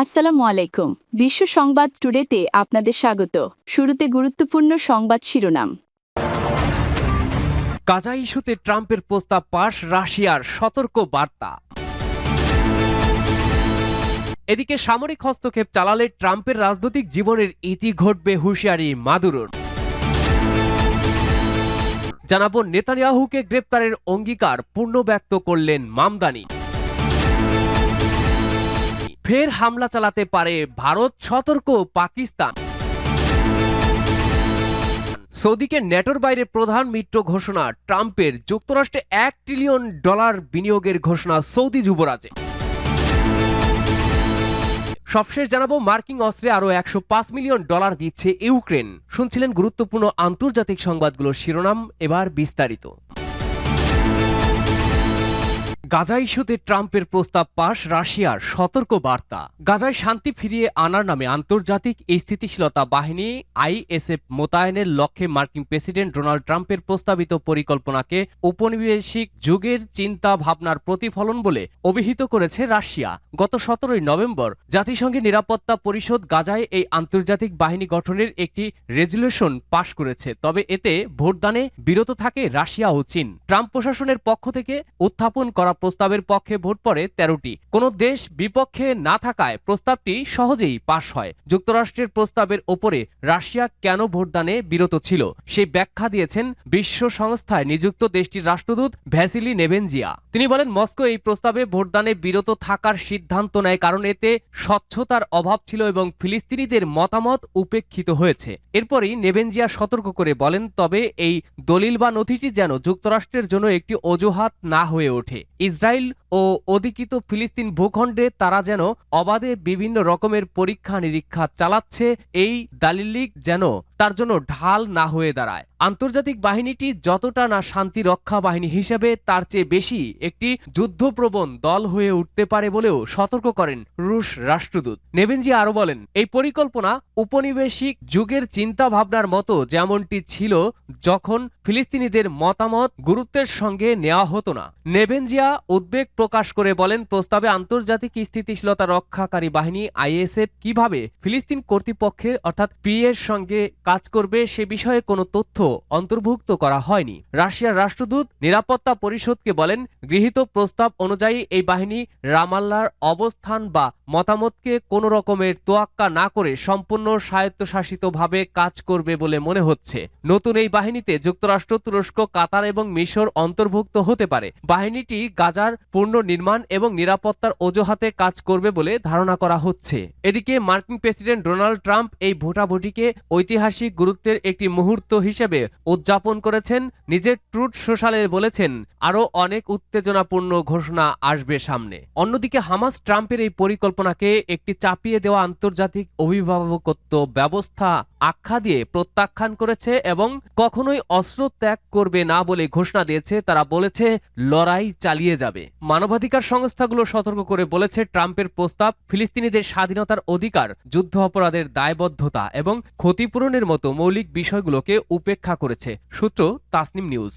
আসসালামু আলাইকুম। বিশ্ব সংবাদ টুডেতে আপনাদের স্বাগত। শুরুতে গুরুত্বপূর্ণ সংবাদ শিরোনাম। গাজা ইস্যুতে ট্রাম্পের প্রস্তাব পাশ, রাশিয়ার সতর্ক বার্তা। এদিকে সামরিক হস্তক্ষেপ চালালে ট্রাম্পের রাজনৈতিক জীবনের ইতি ঘটবে হুঁশিয়ারি মাদুরোর। জানাব, নেতানিয়াহুকে গ্রেপ্তারের অঙ্গীকার পূর্ণ ব্যক্ত করলেন মামদানি। ফের হামলা চালাতে পারে ভারত, সতর্ক পাকিস্তান। সৌদিকে নেটোর বাইরে প্রধান মিত্র ঘোষণা, ট্রাম্পের যুক্তরাষ্ট্রে এক ট্রিলিয়ন ডলার বিনিয়োগের ঘোষণা সৌদি যুবরাজে। সবশেষ জানাব, মার্কিন অস্ত্রে আরও একশো পাঁচ মিলিয়ন ডলার দিচ্ছে ইউক্রেন। শুনছিলেন গুরুত্বপূর্ণ আন্তর্জাতিক সংবাদগুলোর শিরোনাম, এবার বিস্তারিত। গাজা ইস্যুতে ট্রাম্পের প্রস্তাব পাশ রাশিয়ার সতর্ক বার্তা গাজায় শান্তি ফিরিয়ে আনার নামে আন্তর্জাতিক স্থিতিশীলতা বাহিনী আইএসএফ মোতায়েনের লক্ষ্যে মার্কিন প্রেসিডেন্ট ডোনাল্ড ট্রাম্পের প্রস্তাবিত পরিকল্পনাকে উপনিবেশিক যুগের চিন্তা ভাবনার প্রতিফলন বলে অভিহিত করেছে রাশিয়া। গত সতেরোই নভেম্বর জাতিসংঘের নিরাপত্তা পরিষদ গাজায় এই আন্তর্জাতিক বাহিনী গঠনের একটি রেজুলেশন পাশ করেছে, তবে এতে ভোটদানে বিরত থাকে রাশিয়া ও চীন। ট্রাম্প প্রশাসনের পক্ষ থেকে উত্থাপন করা প্রস্তাবের পক্ষে ভোট পড়ে তেরোটি। কোন দেশ বিপক্ষে না থাকায় প্রস্তাবটি সহজেই পাশ হয়। যুক্তরাষ্ট্রের প্রস্তাবের ওপরে রাশিয়া কেন ভোটদানে বিরত ছিল? সেই ব্যাখ্যা দিয়েছেন বিশ্ব সংস্থায় নিযুক্ত দেশটির রাষ্ট্রদূত ভ্যাসিলি নেভেনজিয়া। তিনি বলেন, মস্কো এই প্রস্তাবে ভোটদানে বিরত থাকার সিদ্ধান্ত নেয় কারণ এতে স্বচ্ছতার অভাব ছিল এবং ফিলিস্তিনিদের মতামত উপেক্ষিত হয়েছে। এরপরই নেভেনজিয়া সতর্ক করে বলেন, তবে এই দলিল বা নথিটি যেন যুক্তরাষ্ট্রের জন্য একটি অজুহাত না হয়ে ওঠে। ইসরায়েল ও অধিকৃত ফিলিস্তিন ভূখণ্ডে তারা যেন অবাধে বিভিন্ন রকমের পরীক্ষা নিরীক্ষা চালাচ্ছে, এই দালিলিক যেন তার জন্য ঢাল না হয়ে দাঁড়ায়। আন্তর্জাতিক বাহিনীটি যতটা না শান্তি রক্ষা বাহিনী হিসেবে তার চেয়ে বেশি একটি যুদ্ধপ্রবণ দল হয়ে উঠতে পারে বলেও সতর্ক করেন রুশ রাষ্ট্রদূত। নেভেনজি আরও বলেন, এই পরিকল্পনা উপনিবেশিক যুগের চিন্তা ভাবনার মতো যেমনটি ছিল যখন ফিলিস্তিনিদের মতামত গুরুত্বের সঙ্গে নেওয়া হতো না। নেভেনজিয়া উদ্বেগ প্রকাশ করে বলেন, প্রস্তাবে আন্তর্জাতিক স্থিতিশীলতা রক্ষাকারী বাহিনী আইএসএফ কীভাবে ফিলিস্তিন কর্তৃপক্ষের অর্থাৎ পি এর সঙ্গে কাজ করবে সে বিষয়ে কোনো তথ্য অন্তর্ভুক্ত করা হয়নি। রাশিয়ার রাষ্ট্রদূত নিরাপত্তা পরিষদকে বলেন, গৃহীত প্রস্তাব অনুযায়ী এই বাহিনী রামাল্লার অবস্থান বা মতামতকে কোনো রকমের তোয়াক্কা না করে সম্পূর্ণ স্বায়ত্তশাসিতভাবে কাজ করবে বলে মনে হচ্ছে। নতুন এই বাহিনীতে যুক্তরাষ্ট্র, তুরস্ক, কাতার এবং মিশর অন্তর্ভুক্ত হতে পারে। বাহিনীটি গাজার পূর্ণ নির্মাণ এবং নিরাপত্তার অজুহাতে কাজ করবে বলে ধারণা করা হচ্ছে। এদিকে মার্কিন প্রেসিডেন্ট ডোনাল্ড ট্রাম্প এই ভোটাভুটিকে ঐতিহাসিক গুরুত্বের একটি মুহূর্ত হিসেবে উদযাপন করেছেন। নিজের ট্রুট সোশ্যালে বলেছেন, আরও অনেক উত্তেজনাপূর্ণ ঘোষণা আসবে সামনে। অন্যদিকে হামাস ট্রাম্পের এই পরিকল্পনাকে একটি চাপিয়ে দেওয়া আন্তর্জাতিক অভিভাবকত্ব ব্যবস্থা আখ্যা দিয়ে প্রত্যাখ্যান করেছে এবং কখনোই অস্ত্র ত্যাগ করবে না বলে ঘোষণা দিয়েছে। তারা বলেছে, লড়াই চালিয়ে যাবে। মানবাধিকার সংস্থাগুলো সতর্ক করে বলেছে, ট্রাম্পের প্রস্তাব ফিলিস্তিনিদের স্বাধীনতার অধিকার, যুদ্ধ অপরাধের দায়বদ্ধতা এবং ক্ষতিপূরণের মতো মৌলিক বিষয়গুলোকে উপেক্ষা করেছে। সূত্র তাসনিম নিউজ।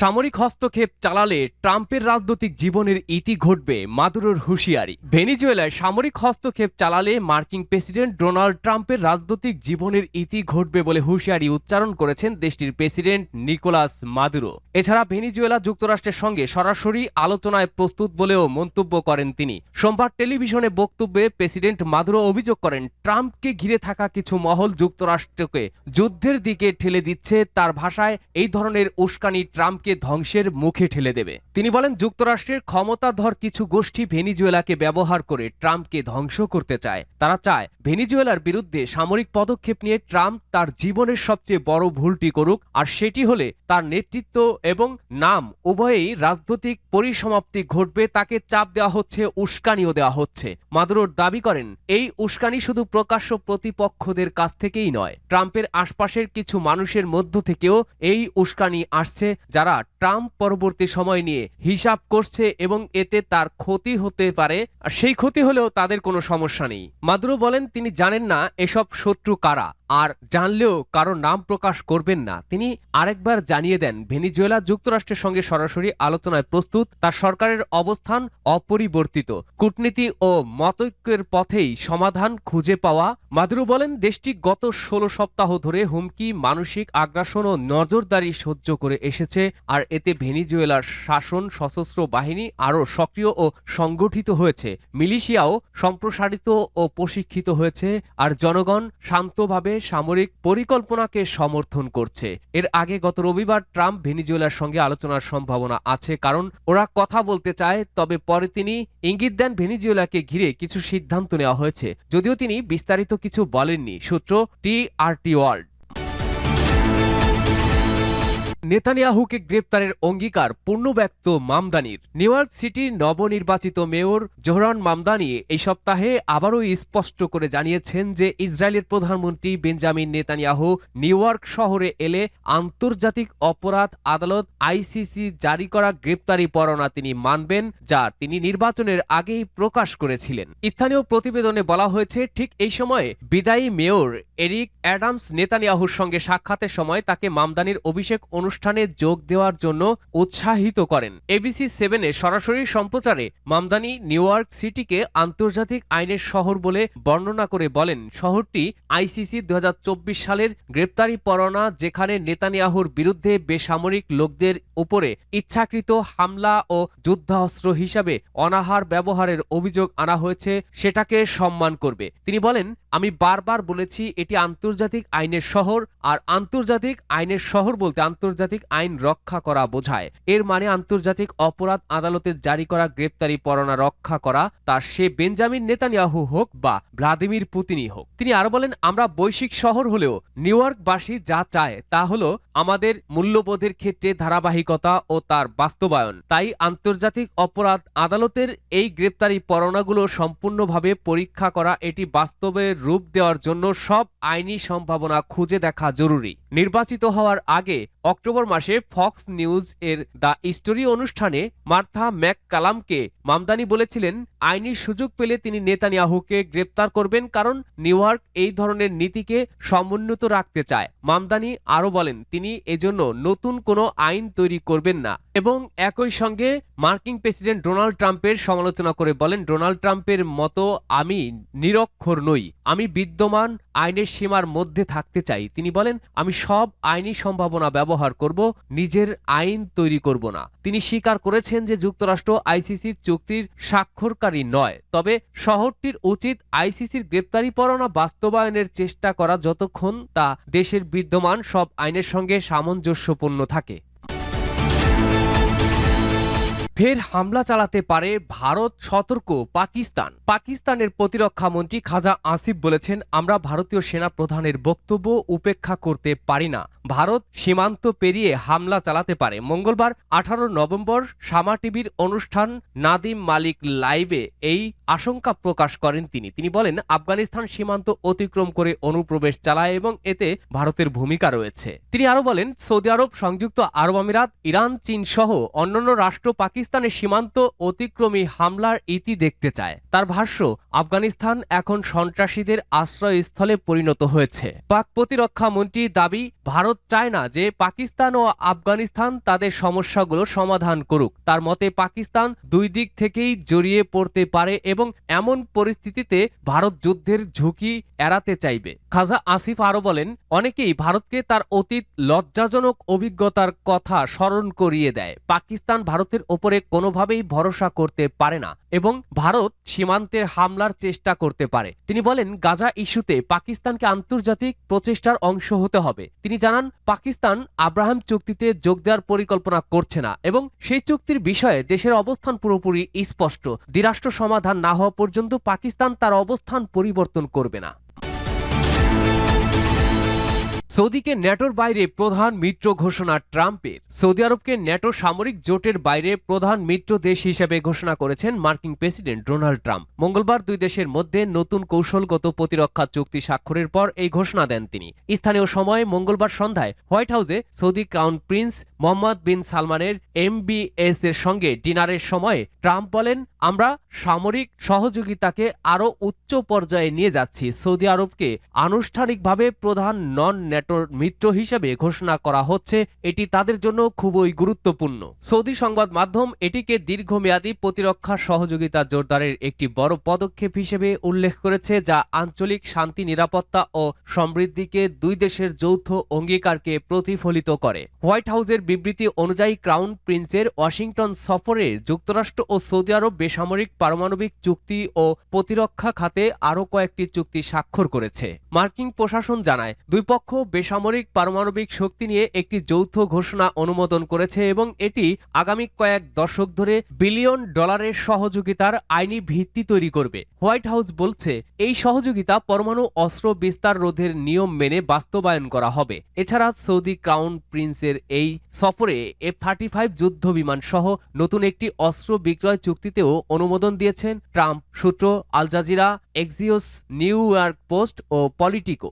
সামরিক হস্তক্ষেপ চালালে ট্রাম্পের রাজনৈতিক জীবনের ইতি ঘটবে মাদুরোর হুঁশিয়ারি। ভেনিজুয়েলায় সামরিক হস্তক্ষেপ চালালে মার্কিন প্রেসিডেন্ট ডোনাল্ড ট্রাম্পের রাজনৈতিক জীবনের ইতি ঘটবে বলে হুঁশিয়ারি উচ্চারণ করেছেন দেশটির প্রেসিডেন্ট নিকোলাস মাদুরো। এছাড়া ভেনিজুয়েলা যুক্তরাষ্ট্রের সঙ্গে সরাসরি আলোচনায় প্রস্তুত বলেও মন্তব্য করেন তিনি। সোমবার টেলিভিশনে বক্তব্যে প্রেসিডেন্ট মাদুরো অভিযোগ করেন, ট্রাম্পকে ঘিরে থাকা কিছু মহল যুক্তরাষ্ট্রকে যুদ্ধের দিকে ঠেলে দিচ্ছে। তার ভাষায় এই ধরনের উস্কানি ট্রাম্পকে ধ্বংসের মুখে ঠেলে দেবে। তিনি বলেন, যুক্তরাষ্ট্রের ক্ষমতাধর কিছু গোষ্ঠী ভেনিজুয়েলাকে ব্যবহার করে ট্রাম্পকে ধ্বংস করতে চায়। তারা চায়, ভেনিজুয়েলার বিরুদ্ধে সামরিক পদক্ষেপ নিয়ে ট্রাম্প তার জীবনের সবচেয়ে বড় ভুলটি করুক, আর সেটি হলে তার নেতৃত্ব এবং নাম উভয়েই রাজনৈতিক পরিসমাপ্তি ঘটবে, তাকে চাপ দেওয়া হচ্ছে, উস্কানিও দেওয়া হচ্ছে। মাদুরোর দাবি করেন, এই উস্কানি শুধু প্রকাশ্য প্রতিপক্ষদের কাছ থেকেই নয়, ট্রাম্পের আশপাশের কিছু মানুষের মধ্য থেকেও এই উস্কানি আসছে, যারা ট্রাম্প পরবর্তী সময় নিয়ে হিসাব করছে এবং এতে তার ক্ষতি হতে পারে, আর সেই ক্ষতি হলেও তাদের কোনো সমস্যা নেই। মাদুরো বলেন, তিনি জানেন না এসব শত্রু কারা, আর জানলেও কারও নাম প্রকাশ করবেন না। তিনি আরেকবার জানিয়ে দেন, ভেনিজুয়েলা যুক্তরাষ্ট্রের সঙ্গে সরাসরি আলোচনায় প্রস্তুত, তার সরকারের অবস্থান অপরিবর্তিত। কূটনীতি ও মতৈক্যের পথেই সমাধান খুঁজে পাওয়া। মাদুরো বলেন, দেশটি গত ষোলো সপ্তাহ ধরে হুমকি, মানসিক আগ্রাসন ও নজরদারি সহ্য করে এসেছে। আর এতে ভেনিজুয়েলার শাসন, সশস্ত্র বাহিনী আরও সক্রিয় ও সংগঠিত হয়েছে। মিলিশিয়াও সম্প্রসারিত ও প্রশিক্ষিত হয়েছে আর জনগণ শান্তভাবে সামরিক পরিকল্পনাকে সমর্থন করছে। এর আগে গত রবিবার ট্রাম্প ভেনিজুয়েলার সঙ্গে আলোচনার সম্ভাবনা আছে কারণ ওরা কথা বলতে চায়, তবে পরে তিনি ইঙ্গিত দেন ভেনিজুয়েলাকে ঘিরে কিছু সিদ্ধান্ত নেওয়া হয়েছে। যদিও তিনি বিস্তারিত কিছু বলেননি। সূত্র টি আর টি ওয়ার্ল্ড। নেতানিয়াহুকে গ্রেপ্তারের অঙ্গীকার পূর্ণব্যক্ত মামদানির। নিউ ইয়র্ক সিটির নবনির্বাচিত মেয়র জোহরান মামদানি এই সপ্তাহে আবারও স্পষ্ট করে জানিয়েছেন যে ইসরায়েলের প্রধানমন্ত্রী বেঞ্জামিন নেতানিয়াহু নিউ ইয়র্ক শহরে এলে আন্তর্জাতিক অপরাধ আদালত আইসিসি জারি করা গ্রেপ্তারি পরোয়ানা তিনি মানবেন, যা তিনি নির্বাচনের আগেই প্রকাশ করেছিলেন। স্থানীয় প্রতিবেদনে বলা হয়েছে, ঠিক এই সময়ে বিদায়ী মেয়র এরিক অ্যাডামস নেতানিয়াহুর সঙ্গে সাক্ষাতের সময় তাকে মামদানির অভিষেক অনুষ্ঠানে যোগ দেওয়ার জন্য উৎসাহিত করেন। এবিসি সেভেনে সরাসরি সম্প্রচারে মামদানি নিউ ইয়র্ক সিটিকে আন্তর্জাতিক আইনের শহর বলে বর্ণনা করে বলেন, শহরটি আইসিসি দু হাজার চব্বিশ সালের গ্রেপ্তারি পরোয়ানা যেখানে নেতানিয়াহুর বিরুদ্ধে বেসামরিক লোকদের উপরে ইচ্ছাকৃত হামলা ও যুদ্ধাস্ত্র হিসাবে অনাহার ব্যবহারের অভিযোগ আনা হয়েছে, সেটাকে সম্মান করবে। তিনি বলেন আমি বারবার বলেছি এটি আন্তর্জাতিক আইনের শহর, আর আন্তর্জাতিক আইনের শহর বলতে আন্তর্জাতিক আইন রক্ষা করা বোঝায়। এর মানে আন্তর্জাতিক অপরাধ আদালতের জারি করা গ্রেপ্তারি পরোয়ানা রক্ষা করা, তা সে বেঞ্জামিন নেতানিয়াহু হোক বা ভ্লাদিমির পুতিনই হোক। তিনি আরও বলেন, আমরা বৈশ্বিক শহর হলেও নিউ ইয়র্কবাসী যা চায় তা হলো আমাদের মূল্যবোধের ক্ষেত্রে ধারাবাহিকতা ও তার বাস্তবায়ন। তাই আন্তর্জাতিক অপরাধ আদালতের এই গ্রেপ্তারি পরোয়ানাগুলো সম্পূর্ণভাবে পরীক্ষা করা, এটি বাস্তবে রূপ দেওয়ার জন্য সব আইনি সম্ভাবনা খুঁজে দেখা জরুরি। নির্বাচিত হওয়ার আগে অক্টোবর মাসে ফক্স নিউজ এর দ্য স্টোরি অনুষ্ঠানে মার্থা ম্যাক কালামকে মামদানি বলেছিলেন, আইনি সুযোগ পেলে তিনি নেতানিয়াহুকে গ্রেপ্তার করবেন কারণ নিউইয়র্ক এই ধরনের নীতিকে সমুন্নত রাখতে চায়। মামদানি আরও বলেন, তিনি এজন্য নতুন কোনো আইন তৈরি করবেন না এবং একই সঙ্গে মার্কিন প্রেসিডেন্ট ডোনাল্ড ট্রাম্পের সমালোচনা করে বলেন, ডোনাল্ড ট্রাম্পের মতো আমি নিরক্ষর নই। আমি বিদ্যমান আইনের সীমার মধ্যে থাকতে চাই। তিনি বলেন, আমি সব আইনি সম্ভাবনা ব্যবহার করব, নিজের আইন তৈরি করব না। তিনি স্বীকার করেছেন যে যুক্তরাষ্ট্র আইসিসির চুক্তির স্বাক্ষরকারী নয়, তবে শহরটির উচিত আইসিসির গ্রেপ্তারি পরোয়ানা বাস্তবায়নের চেষ্টা করা যতক্ষণ তা দেশের বিদ্যমান সব আইনের সঙ্গে সামঞ্জস্যপূর্ণ থাকে। ফের হামলা চালাতে পারে ভারত, সতর্ক পাকিস্তান। পাকিস্তানের প্রতিরক্ষা মন্ত্রী খাজা আসিফ বলেছেন, আমরা ভারতীয় সেনা প্রধানের বক্তব্য উপেক্ষা করতে পারি না। ভারত সীমান্ত পেরিয়ে হামলা চালাতে পারে। মঙ্গলবার, আঠারো নভেম্বর, সামা টিভির অনুষ্ঠান নাদিম মালিক লাইভে এই আশঙ্কা প্রকাশ করেন তিনি। তিনি বলেন, আফগানিস্তান সীমান্ত অতিক্রম করে অনুপ্রবেশ চালায় এবং এতে ভারতের ভূমিকা রয়েছে। তিনি আরও বলেন, সৌদি আরব, সংযুক্ত আরব আমিরাত, ইরান, চীন সহ অন্যান্য রাষ্ট্র পাকিস্তানের সীমান্ত অতিক্রমী হামলার ইতি দেখতে চায়। তার ভাষ্য, আফগানিস্তান এখন সন্ত্রাসীদের আশ্রয়স্থলে পরিণত হয়েছে। পাক প্রতিরক্ষা মন্ত্রী দাবি, ভারত চায় না যে পাকিস্তান ও আফগানিস্তান তাদের সমস্যাগুলো সমাধান করুক। তার মতে, পাকিস্তান দুই দিক থেকেই জড়িয়ে পড়তে পারে এবং এমন পরিস্থিতিতে ভারত যুদ্ধের ঝুঁকি এড়াতে চাইবে। খাজা আসিফ আরও বলেন, অনেকেই ভারতকে তার অতীত লজ্জাজনক অভিজ্ঞতার কথা স্মরণ করিয়ে দেয়। পাকিস্তান ভারতের ওপরে কোনোভাবেই ভরসা করতে পারে না এবং ভারত সীমান্তের হামলার চেষ্টা করতে পারে। তিনি বলেন, গাজা ইস্যুতে পাকিস্তানকে আন্তর্জাতিক প্রচেষ্টার অংশ হতে হবে। তিনি জানান, পাকিস্তান আব্রাহাম চুক্তিতে যোগ দেওয়ার পরিকল্পনা করছে না এবং সেই চুক্তির বিষয়ে দেশের অবস্থান পুরোপুরি স্পষ্ট। দ্বিরাষ্ট্র সমাধান না হওয়া পর্যন্ত পাকিস্তান তার অবস্থান পরিবর্তন করবে না। সৌদিকে ন্যাটোর বাইরে প্রধান মিত্র ঘোষণা ট্রাম্পের। সৌদি আরবকে ন্যাটো সামরিক জোটের বাইরে প্রধান মিত্র দেশ হিসেবে ঘোষণা করেছেন মার্কিন প্রেসিডেন্ট ডোনাল্ড ট্রাম্প। মঙ্গলবার দুই দেশের মধ্যে নতুন কৌশলগত প্রতিরক্ষা চুক্তি স্বাক্ষরের পর এই ঘোষণা দেন তিনি। স্থানীয় সময়ে মঙ্গলবার সন্ধ্যায় হোয়াইট হাউসে Saudi crown prince Mohammed bin সালমানের এমবিএস এর সঙ্গে ডিনারের সময়ে ট্রাম্প বলেন আমরা সামরিক সহযোগিতাকে আরও উচ্চ পর্যায়ে নিয়ে যাচ্ছি। সৌদি আরবকে আনুষ্ঠানিকভাবে প্রধান নন ন্যাটোর মিত্র হিসেবে ঘোষণা করা হচ্ছে। এটি তাদের জন্য খুবই গুরুত্বপূর্ণ। সৌদি সংবাদ মাধ্যম এটিকে দীর্ঘমেয়াদী প্রতিরক্ষা সহযোগিতা জোরদারের একটি বড় পদক্ষেপ হিসেবে উল্লেখ করেছে, যা আঞ্চলিক শান্তি, নিরাপত্তা ও সমৃদ্ধিকে দুই দেশের যৌথ অঙ্গীকারকে প্রতিফলিত করে। হোয়াইট হাউসের বিবৃতি অনুযায়ী ক্রাউন প্রিন্সের ওয়াশিংটন সফরে যুক্তরাষ্ট্র ও সৌদি আরব বেসামরিক পারমাণবিক চুক্তি ও প্রতিরক্ষা খাতে আরও কয়েকটি চুক্তি স্বাক্ষর করেছে। মার্কিন প্রশাসন জানায়, দুই পক্ষ বেসামরিক পারমাণবিক শক্তি নিয়ে একটি যৌথ ঘোষণা অনুমোদন করেছে এবং এটি আগামী কয়েক দশক ধরে বিলিয়ন ডলারের সহযোগিতার আইনি ভিত্তি তৈরি করবে। হোয়াইট হাউস বলছে, এই সহযোগিতা পরমাণু অস্ত্র বিস্তার রোধের নিয়ম মেনে বাস্তবায়ন করা হবে। এছাড়া সৌদি ক্রাউন প্রিন্সের এই সফরে এফ থার্টি ফাইভ যুদ্ধ বিমান সহ নতুন একটি অস্ত্র বিক্রয় চুক্তিতেও অনুমোদন দিয়েছেন ট্রাম্প সূত্র Al Jazeera Axios New York Post ও পলিটিকো।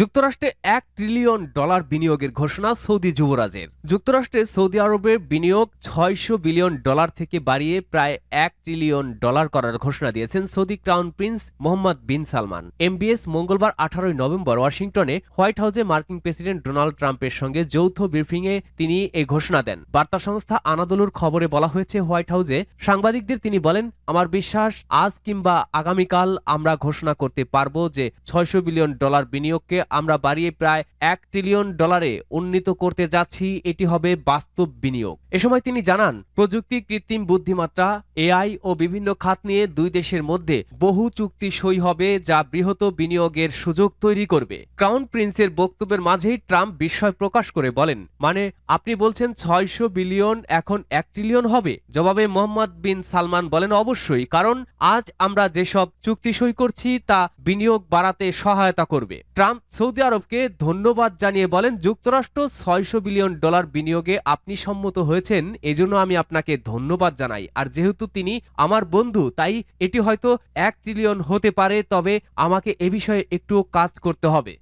যুক্তরাষ্ট্রে এক ট্রিলিয়ন ডলার বিনিয়োগের ঘোষণা সৌদি যুবরাজের। যুক্তরাষ্ট্রে সৌদি আরবের বিনিয়োগ ছয়শো বিলিয়ন ডলার থেকে বাড়িয়ে প্রায় এক ট্রিলিয়ন ডলার করার ঘোষণা দিয়েছেন Saudi crown prince Mohammed bin Salman. MBS মঙ্গলবার আঠারোই নভেম্বর ওয়াশিংটনে হোয়াইট হাউসে মার্কিন প্রেসিডেন্ট ডোনাল্ড ট্রাম্পের সঙ্গে যৌথ ব্রিফিংয়ে তিনি এই ঘোষণা দেন। বার্তা সংস্থা আনাদলুর খবরে বলা হয়েছে, হোয়াইট হাউসে সাংবাদিকদের তিনি বলেন, আমার বিশ্বাস, আজ কিংবা আগামীকাল আমরা ঘোষণা করতে পারব যে ছয়শো বিলিয়ন ডলার বিনিয়োগকে আমরা বাড়িয়ে প্রায় এক ট্রিলিয়ন ডলারে উন্নীত করতে যাচ্ছি, এটি হবে বাস্তব বিনিয়োগ। এ সময় তিনি জানান, প্রযুক্তি, কৃত্রিম বুদ্ধিমাত্রা এআই ও বিভিন্ন খাত নিয়ে দুই দেশের মধ্যে বহু চুক্তি সই হবে যা বৃহৎ বিনিয়োগের সুযোগ তৈরি করবে। ক্রাউন প্রিন্সের বক্তব্যের মাঝেই ট্রাম্প বিস্ময় প্রকাশ করে বলেন মানে আপনি বলছেন ছয়শো বিলিয়ন এখন এক ট্রিলিয়ন হবে? জবাবে মোহাম্মদ বিন সালমান বলেন, অবশ্যই, কারণ আজ আমরা যেসব চুক্তি সই করছি তা বিনিয়োগ বাড়াতে সহায়তা করবে। ট্রাম্প সৌদি আরবকে ধন্যবাদ জানিয়ে বলেন, যুক্তরাষ্ট্র ছয়শো বিলিয়ন ডলার বিনিয়োগে আপনি সম্মত হয়েছেন, এজন্য আমি আপনাকে ধন্যবাদ জানাই। আর যেহেতু তিনি আমার বন্ধু, তাই এটি হয়তো এক ট্রিলিয়ন হতে পারে, তবে আমাকে এ বিষয়ে একটু কাজ করতে হবে।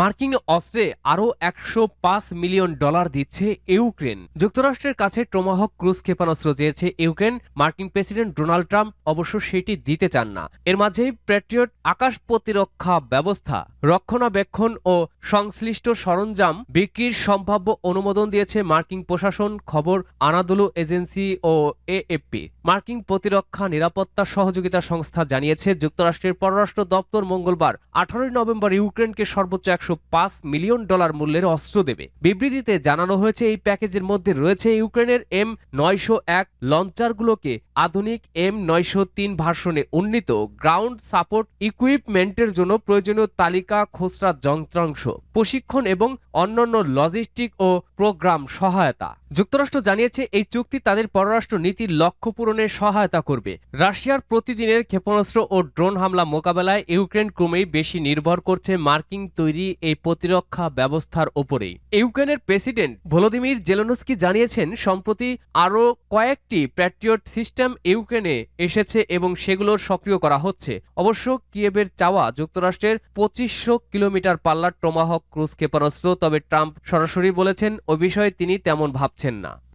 মার্কিন অস্ত্রে আরও একশো পাঁচ মিলিয়ন ডলার দিচ্ছে ইউক্রেন। যুক্তরাষ্ট্রের কাছে ট্রোমাহক ক্রুজ ক্ষেপণাস্ত্র চেয়েছে ইউক্রেন। মার্কিন প্রেসিডেন্ট ডোনাল্ড ট্রাম্প অবশ্য সেটি দিতে চান না। এর মাঝেই প্যাট্রিয়ট আকাশ প্রতিরক্ষা ব্যবস্থা, রক্ষণাবেক্ষণ ও সংশ্লিষ্ট সরঞ্জাম বিক্রির সম্ভাব্য অনুমোদন দিয়েছে মার্কিন প্রশাসন, খবর আনাদুলু এজেন্সি ও এএফপি। মার্কিন প্রতিরক্ষা নিরাপত্তা সহযোগিতা সংস্থা জানিয়েছে, যুক্তরাষ্ট্রের পররাষ্ট্র দপ্তর মঙ্গলবার আঠারোই নভেম্বর ইউক্রেনকে সর্বোচ্চ একশো পাঁচ মিলিয়ন ডলার মূল্যের অস্ত্র দেবে। বিবৃতিতে জানানো হয়েছে, এই প্যাকেজের মধ্যে রয়েছে ইউক্রেনের এম নয়শো এক লঞ্চারগুলোকে আধুনিক এম নয়শো তিন ভার্সনে উন্নীত গ্রাউন্ড সাপোর্ট ইকুইপমেন্টের জন্য প্রয়োজনীয় তালিকা খোসরা যন্ত্রাংশ, প্রশিক্ষণ এবং অন্যান্য লজিস্টিক ও প্রোগ্রাম সহায়তা। যুক্তরাষ্ট্র জানিয়েছে এই চুক্তি তাদের পররাষ্ট্র নীতির লক্ষ্য পূরণে সহায়তা করবে। রাশিয়ার প্রতিদিনের ক্ষেপণাস্ত্র ও ড্রোন হামলা মোকাবেলায় ইউক্রেন ক্রমেই বেশি নির্ভর করছে মার্কিন তৈরি এই প্রতিরক্ষা ব্যবস্থার ওপরেই। ইউক্রেনের প্রেসিডেন্ট ভলোদিমির জেলনস্কি জানিয়েছেন, সম্প্রতি আরও কয়েকটি প্যাট্রিয়ট সিস্টেম ইউক্রেনে এসেছে এবং সেগুলোর সক্রিয় করা হচ্ছে। অবশ্য কিয়েবের চাওয়া যুক্তরাষ্ট্রের পঁচিশশো কিলোমিটার পাল্লার ট্রোমাহক ক্রুজ ক্ষেপণাস্ত্র, তবে ট্রাম্প সরাসরি বলেছেন, ও বিষয়ে তিনি তেমন ভাবছেন না